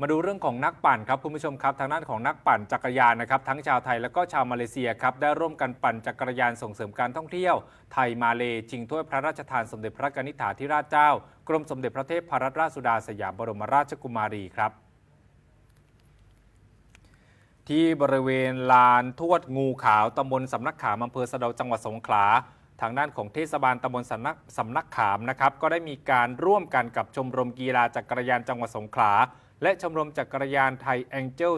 มาดูเรื่องของนักปั่นครับคุณผู้ชมครับทางด้านของนักปั่นจักรยานนะครับทั้งชาวไทยและก็ชาวมาเลเซียครับได้ร่วมกันปั่นจักรยานส่งเสริมการท่องเที่ยว ไทยมาเลชิงถ้วยพระราชทานสมเด็จพระนิษฐาธิราชเจ้า กรมสมเด็จพระเทพรัตนราชสุดาสยามบรมราชกุมารีครับที่บริเวณลานทวดงูขาวตำบลสำนักขามอำเภอสะเดาจังหวัดสงขลาทางด้านของเทศบาลตำบลสำนักสำนักขามนะครับก็ได้มีการร่วมกันกับชมรมกีฬาจักรยานจังหวัดสงขลา และชมรมจักรยานไทยแองเจิล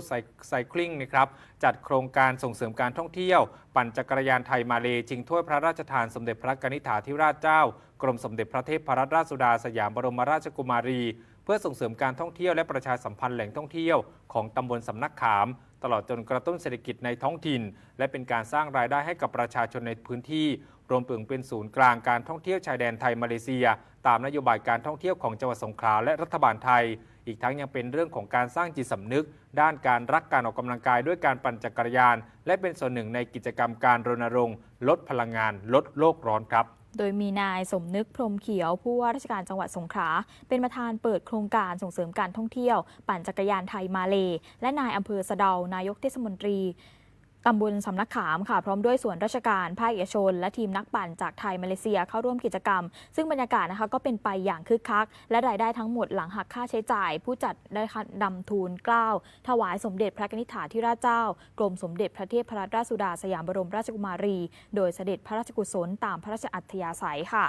ไซคลิงนะครับจัดโครงการส่งเสริมการท่องเที่ยว ปั่นจักรยานไทยมาเลชิงถ้วยพระราชทานสมเด็จพระกนิษฐาธิราชเจ้า กรมสมเด็จพระเทพรัตนราชสุดาสยามบรมราชกุมารี เพื่อส่งเสริมการท่องเที่ยวและประชาสัมพันธ์แหล่งท่องเที่ยวของตำบลสำนักขาม ตลอดจนกระตุ้นเศรษฐกิจในท้องถิ่น และเป็นการสร้างรายได้ให้กับประชาชนในพื้นที่รวมถึงเป็นศูนย์กลางการท่องเที่ยวชายแดนไทยมาเลเซีย ตามนโยบายการท่องเที่ยวของจังหวัดสงขลาและรัฐบาลไทย อีกทั้งยังเป็นเรื่องของการสร้างจิตสำนึก ด้านการรักการออกกำลังกายด้วยการปั่นจักรยาน และเป็นส่วนหนึ่งในกิจกรรมการรณรงค์ ลดพลังงาน ลดโลกร้อนครับโดยมีนายสมนึกพรมเขียวผู้ว่าราชการจังหวัดสงขลาเป็นประธานเปิดโครงการส่งเสริมการท่องเที่ยว ปั่นจักรยานไทยมาเล และนายอำเภอสะเดานายกเทศมนตรี ตำบลสำนักขามค่ะพร้อมด้วยส่วนราชการภาคเอกชน และทีมนักปั่นจากไทยมาเลเซียเข้าร่วมกิจกรรม ซึ่งบรรยากาศนะคะก็เป็นไปอย่างคึกคัก และรายได้ทั้งหมดหลังหักค่าใช้จ่าย ผู้จัดได้นำทูลเกล้าถวายสมเด็จพระนิษฐาธิราชเจ้า กรมสมเด็จพระเทพรัตนราชสุดาสยามบรมราชกุมารี โดยเสด็จพระราชกุศลตามพระราชอัธยาศัยค่ะ